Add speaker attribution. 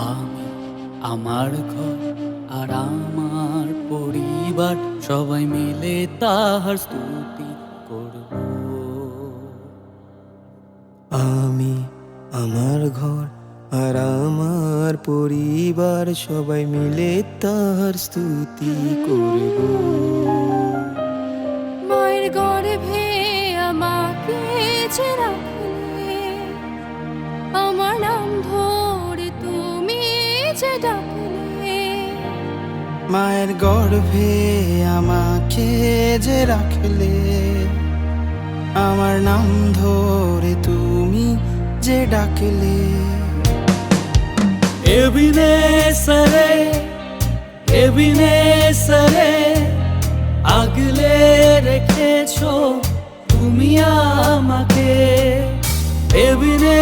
Speaker 1: আমি আমার ঘর আর আমার পরিবার সবাই মিলে তাহার স্তুতি করব।
Speaker 2: আমি আমার ঘর আর আমার পরিবার সবাই মিলে তার স্তুতি করব।
Speaker 3: মায়ের গর্ভে আমাকে যে যে ডাকলে।
Speaker 2: মায়ের গর্ভে আমাকে যে রাখলে আমার নাম ধরে তুমি যে ডাকলে।
Speaker 1: এবিনে সরে এবিনে সরে আগলে রেখেছো তুমি আমাকে। এবিনে